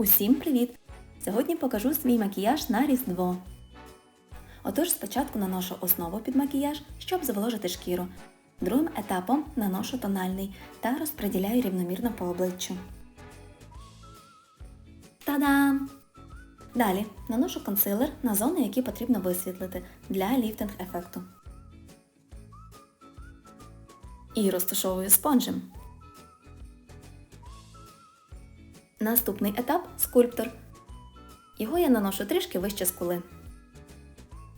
Усім привіт! Сьогодні покажу свій макіяж на Різдво. Отож, спочатку наношу основу під макіяж, щоб зволожити шкіру. Другим етапом наношу тональний та розподіляю рівномірно по обличчю. Та-дам! Далі наношу консилер на зони, які потрібно висвітлити для ліфтинг ефекту. І розташовую спонжем. Наступний етап скульптор. Його я наношу трішки вище скули.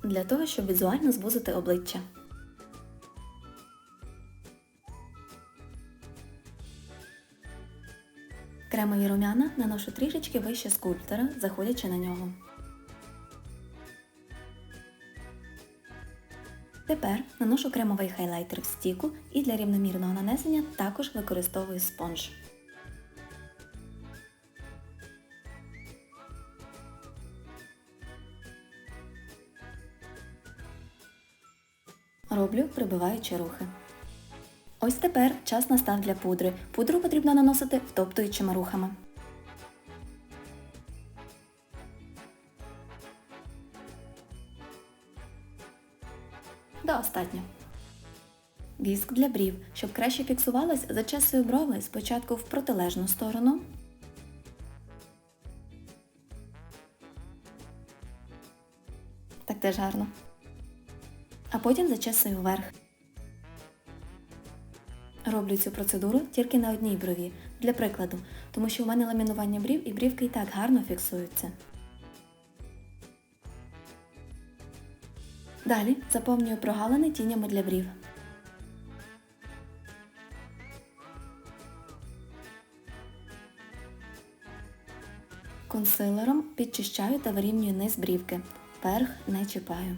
Для того, щоб візуально звузити обличчя. Кремові рум'яна наношу трішечки вище скульптора, заходячи на нього. Тепер наношу кремовий хайлайтер в стіку і для рівномірного нанесення також використовую спонж. Роблю прибиваючі рухи. Ось тепер час настав для пудри. Пудру потрібно наносити втоптуючими рухами. Достатньо. Віск для брів, щоб краще фіксувалось, зачесую брови спочатку в протилежну сторону. Так теж гарно. А потім зачесую вверх. Роблю цю процедуру тільки на одній брові, для прикладу, тому що у мене ламінування брів і брівки і так гарно фіксуються. Далі заповнюю прогалини тінями для брів. Консилером підчищаю та вирівнюю низ брівки. Верх не чіпаю.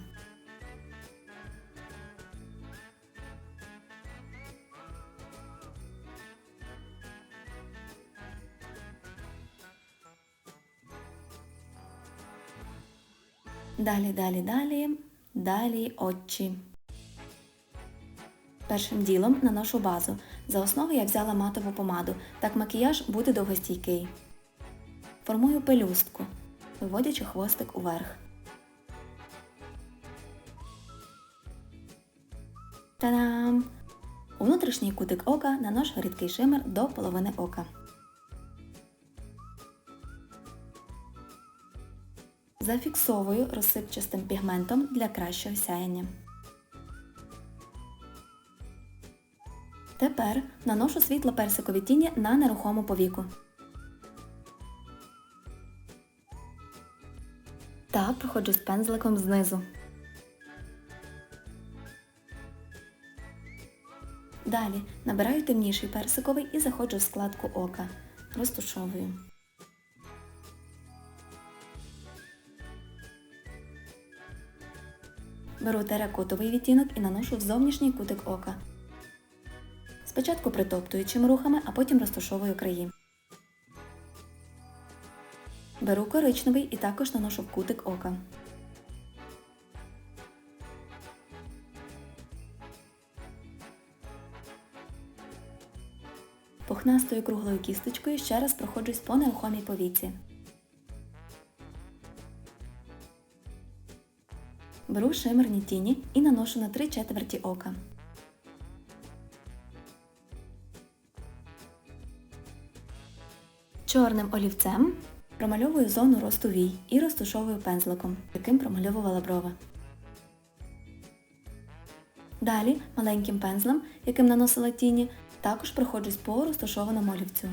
Далі, далі, далі, далі очі. Першим ділом наношу базу. За основу я взяла матову помаду, так макіяж буде довгостійкий. Формую пелюстку, виводячи хвостик уверх. Та-дам! У внутрішній кутик ока наношу рідкий шимер до половини ока. Зафіксовую розсипчастим пігментом для кращого сяєння. Тепер наношу світло персикові тіні на нерухому повіку. Та проходжу з пензликом знизу. Далі набираю темніший персиковий і заходжу в складку ока. Розтушовую. Беру теракотовий відтінок і наношу в зовнішній кутик ока. Спочатку притоптуючими рухами, а потім розташовую краї. Беру коричневий і також наношу в кутик ока. Пухнастою круглою кісточкою ще раз проходжусь по нерухомій повіці. Беру шимерні тіні і наношу на 3 четверті ока. Чорним олівцем промальовую зону росту вій і розтушовую пензликом, яким промальовувала брови. Далі маленьким пензлем, яким наносила тіні, також проходжусь по розташованому олівцю.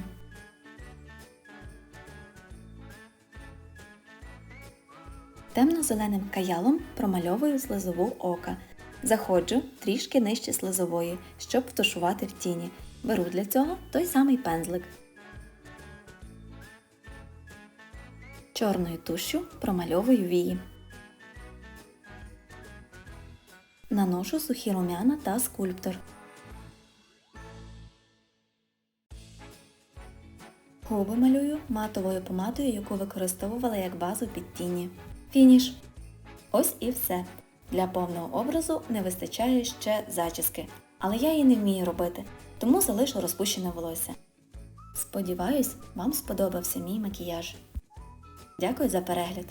Темно-зеленим каялом промальовую слизову ока. Заходжу трішки нижче слизової, щоб втушувати в тіні. Беру для цього той самий пензлик. Чорною тушшю промальовую вії. Наношу сухі рум'яна та скульптор. Губи малюю матовою помадою, яку використовувала як базу під тіні. Фініш. Ось і все. Для повного образу не вистачає ще зачіски, але я її не вмію робити, тому залишу розпущене волосся. Сподіваюсь, вам сподобався мій макіяж. Дякую за перегляд!